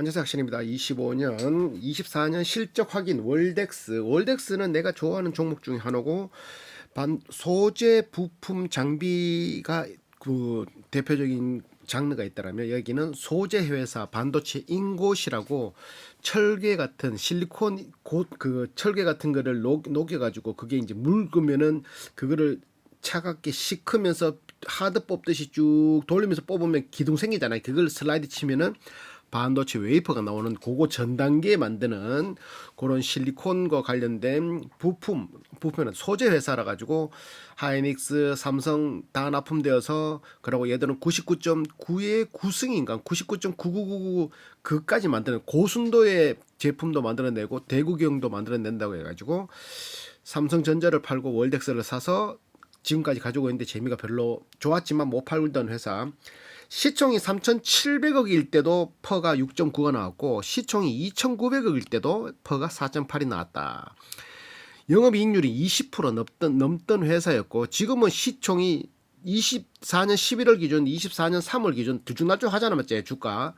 안녕하세요 학신입니다. 25년, 24년 실적 확인 월덱스. 월덱스는 내가 좋아하는 종목 중에 하나고 반 소재 부품 장비가 그 대표적인 장르가 있다라면 여기는 소재 회사 반도체 인곳이라고 철괴 같은 실리콘 곧그 철괴 같은 거를 녹, 녹여 가지고 그게 이제 묽으면은 그거를 차갑게 식으면서 하드 뽑듯이 쭉 돌리면서 뽑으면 기둥 생기잖아요. 그걸 슬라이드 치면은 반도체 웨이퍼가 나오는 그거 전 단계에 만드는 그런 실리콘과 관련된 부품 부품은 소재 회사라 가지고 하이닉스, 삼성 다 납품되어서 그리고 얘들은 99.9의 9승인가? 99.9999 그까지 만드는 고순도의 제품도 만들어내고 대구경도 만들어낸다고 해가지고 삼성전자를 팔고 월덱스를 사서 지금까지 가지고 있는데 재미가 별로 좋았지만 못 팔던 회사 시총이 3,700억일 때도 퍼가 6.9가 나왔고 시총이 2,900억일 때도 퍼가 4.8이 나왔다. 영업이익률이 20% 넘던 넘던 회사였고 지금은 시총이 24년 11월 기준, 24년 3월 기준 들쭉날쭉 하잖아 맞지 주가.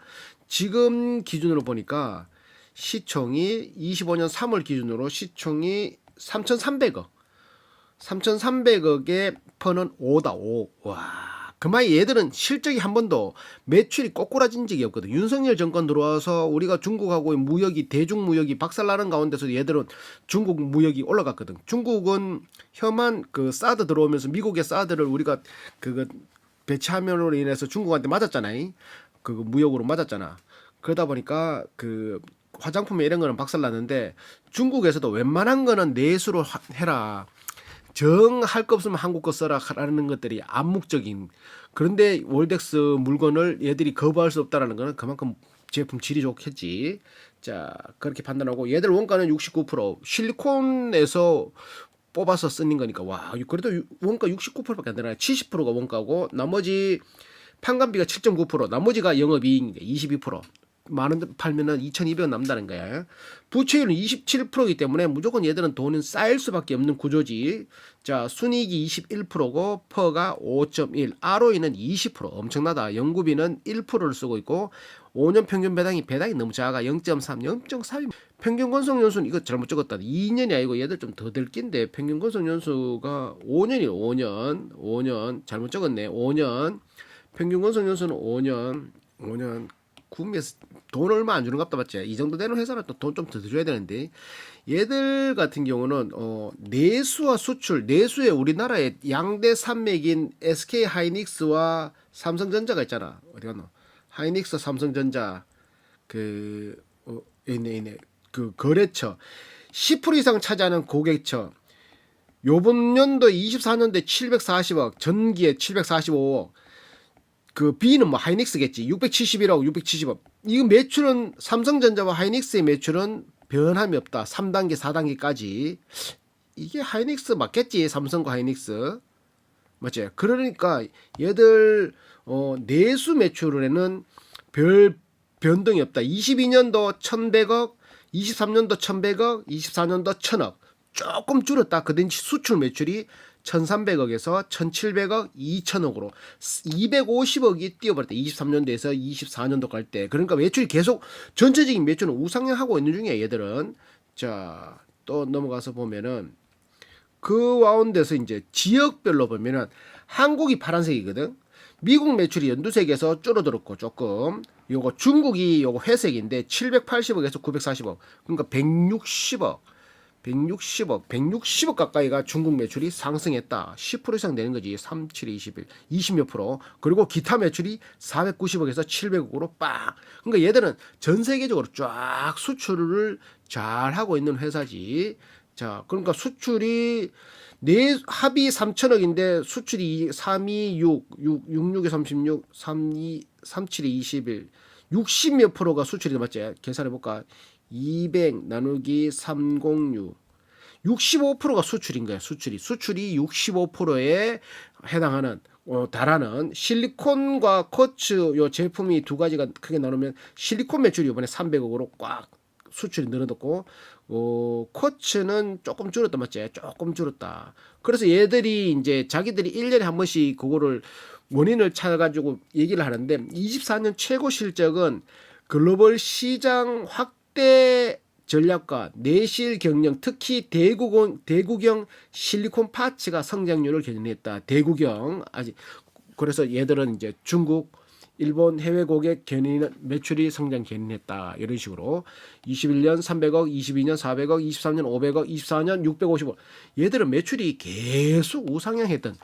지금 기준으로 보니까 시총이 25년 3월 기준으로 시총이 3,300억. 3,300억의 퍼는 5다 5. 와. 그만 얘들은 실적이 한 번도 매출이 꼬꾸라진 적이 없거든. 윤석열 정권 들어와서 우리가 중국하고 무역이 대중 무역이 박살나는 가운데서 얘들은 중국 무역이 올라갔거든. 중국은 혐한 그 사드 들어오면서 미국의 사드를 우리가 그거 배치함으로 인해서 중국한테 맞았잖아요. 그 무역으로 맞았잖아. 그러다 보니까 그 화장품 이런 거는 박살났는데 중국에서도 웬만한 거는 내수로 하- 해라. 정 할 거 없으면 한국 거 써라 라는 것들이 암묵적인 그런데 월덱스 물건을 얘들이 거부할 수 없다라는 거는 그만큼 제품 질이 좋겠지. 자, 그렇게 판단하고 얘들 원가는 69% 실리콘에서 뽑아서 쓰는 거니까 와, 그래도 유- 원가 69%밖에 안 되나? 70%가 원가고 나머지 판관비가 7.9%, 나머지가 영업이익 22%. 데 팔면은 2,200원 남다는 거야. 부채율은 27%이기 때문에 무조건 얘들은 돈은 쌓일 수밖에 없는 구조지. 자, 순이익이 21%고 퍼가 5.1, ROE는 20% 엄청나다. 연구비는 1%를 쓰고 있고 5년 평균 배당이 배당이 너무 작아. 0.3, 0.3. 평균 건속 연수는 이거 잘못 적었다. 2년이 아니고 얘들 좀더될 낀데 평균 건속 연수가 5년이에요. 5년. 5년. 잘못 적었네. 5년. 평균 건속 연수는 5년. 5년. 구매해서 돈 얼마 안 주는 값다 맞지? 이 정도 되는 회사는 또 돈 좀 더 줘야 되는데. 얘들 같은 경우는 어 내수와 수출 내수에 우리나라의 양대 산맥인 SK 하이닉스와 삼성전자가 있잖아. 어디 갔노? 하이닉스 삼성전자 그 어, 있네 있네. 그 거래처. 10% 이상 차지하는 고객처. 요번 연도 24년도에 740억 전기에 745억 그 B는 뭐 하이닉스겠지. 671억, 670억. 이 매출은 삼성전자와 하이닉스의 매출은 변함이 없다. 3단계, 4단계까지. 이게 하이닉스 맞겠지. 삼성과 하이닉스. 맞지? 그러니까 얘들 어, 내수 매출에는 별 변동이 없다. 22년도 1100억, 23년도 1100억, 24년도 1000억. 조금 줄었다. 그든지 수출 매출이 1300억에서 1700억, 2000억으로 250억이 뛰어버렸다. 23년도에서 24년도 갈 때. 그러니까 매출이 계속 전체적인 매출은 우상향하고 있는 중이야, 얘들은. 자, 또 넘어가서 보면은 그 와운데서 이제 지역별로 보면은 한국이 파란색이거든. 미국 매출이 연두색에서 줄어들었고 조금 요거 중국이 요거 회색인데 780억에서 940억 그러니까 160억 160억 160억 가까이가 중국 매출이 상승했다. 10% 이상 되는 거지. 3, 7, 21 20몇 프로. 그리고 기타 매출이 490억에서 700억으로 빡. 그러니까 얘들은 전 세계적으로 쫙 수출을 잘 하고 있는 회사지. 자 그러니까 수출이 내 합이 3천억인데 수출이 3이 6, 6, 66에 36, 32, 37에 21, 60몇 프로가 수출이 맞지? 계산해 볼까? 200 나누기 306. 65%가 수출인 거야. 수출이 수출이 65%에 해당하는 어, 달하는 실리콘과 쿼츠 요 제품이 두 가지가 크게 나누면 실리콘 매출이 이번에 300억으로 꽉 수출이 늘어났고 어, 쿼츠는 조금 줄었다 맞지? 조금 줄었다. 그래서 얘들이 이제 자기들이 1년에 한 번씩 그거를 원인을 찾아가지고 얘기를 하는데 24년 최고 실적은 글로벌 시장 확 대 전략과 내실 경영, 특히 대구경, 대구경 실리콘 파츠가 성장률을 견인했다. 대구경 아직 그래서 얘들은 이제 중국, 일본 해외 고객 견인 매출이 성장 견인했다. 이런 식으로 21년 300억, 22년 400억, 23년 500억, 24년 650억. 얘들은 매출이 계속 우상향했던.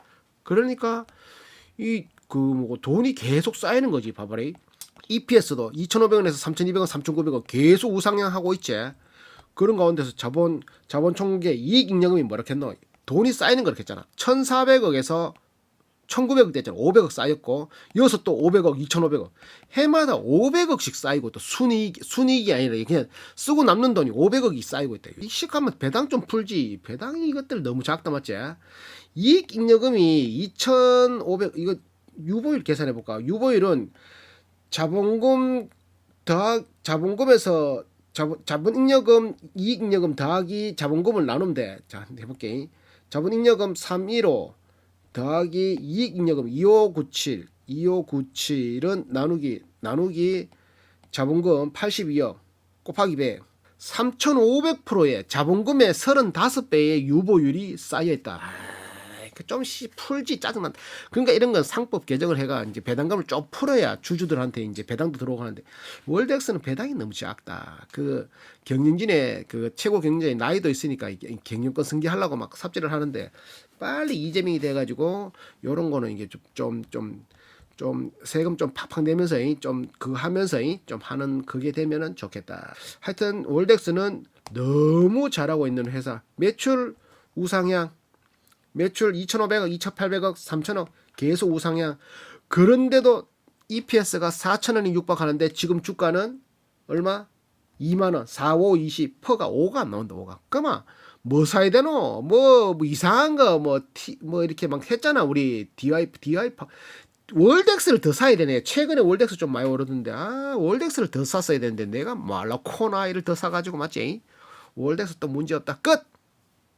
그러니까 이 그 뭐 돈이 계속 쌓이는 거지 봐봐라. EPS도 2,500원에서 3,200원, 3,900원 계속 우상향하고 있지. 그런 가운데서 자본 자본 총계 이익 잉여금이 뭐라 했노? 돈이 쌓이는 거라 했잖아. 1,400억에서 1,900억 됐잖아. 500억 쌓였고 여기서 또 500억, 2,500억. 해마다 500억씩 쌓이고 또 순이익 순이익이 아니라 그냥 쓰고 남는 돈이 500억이 쌓이고 있다. 이 시가면 배당 좀 풀지. 배당이 이것들 너무 작다 맞지? 이익 잉여금이 2,500 이거 유보율 계산해 볼까? 유보율은 자본금 더하 자본금에서 자본 자본 잉여금 이익 잉여금 더하기 자본금을 나누면 돼. 자, 해볼게. 자본 잉여금 315 더하기 이익 잉여금 2597 2597은 나누기 나누기 자본금 82억 곱하기 100 3,500%의 자본금의 35배의 유보율이 쌓여 있다. 좀씨 풀지 짜증난. 그러니까 이런 건 상법 개정을 해가 이제 배당금을 좀 풀어야 주주들한테 이제 배당도 들어오고 하는데 월드엑스는 배당이 너무 작다. 그 경영진의 그 최고 경영자의 나이도 있으니까 경영권 승계하려고 막 삽질을 하는데 빨리 이재명이 돼가지고 요런 거는 이게 좀 좀 좀 좀 세금 좀 팍팍 내면서 좀 그거 하면서 좀 하는 그게 되면은 좋겠다. 하여튼 월덱스는 너무 잘하고 있는 회사. 매출 우상향. 매출 2,500억, 2,800억, 3,000억 계속 우상향. 그런데도 EPS가 4,000원이 육박하는데 지금 주가는 얼마? 2만 원, 4, 5, 20, 퍼가 5가 안 나온다, 5가. 그만 뭐 사야 되노? 뭐, 뭐 이상한 거, 뭐, 티, 뭐 이렇게 막 했잖아, 우리 DI 파. 월덱스를 더 사야 되네. 최근에 월덱스 좀 많이 오르던데, 아, 월덱스를 더 샀어야 되는데, 내가 말라 코나이를 더 사가지고, 맞지? 월덱스 또 문제 없다. 끝!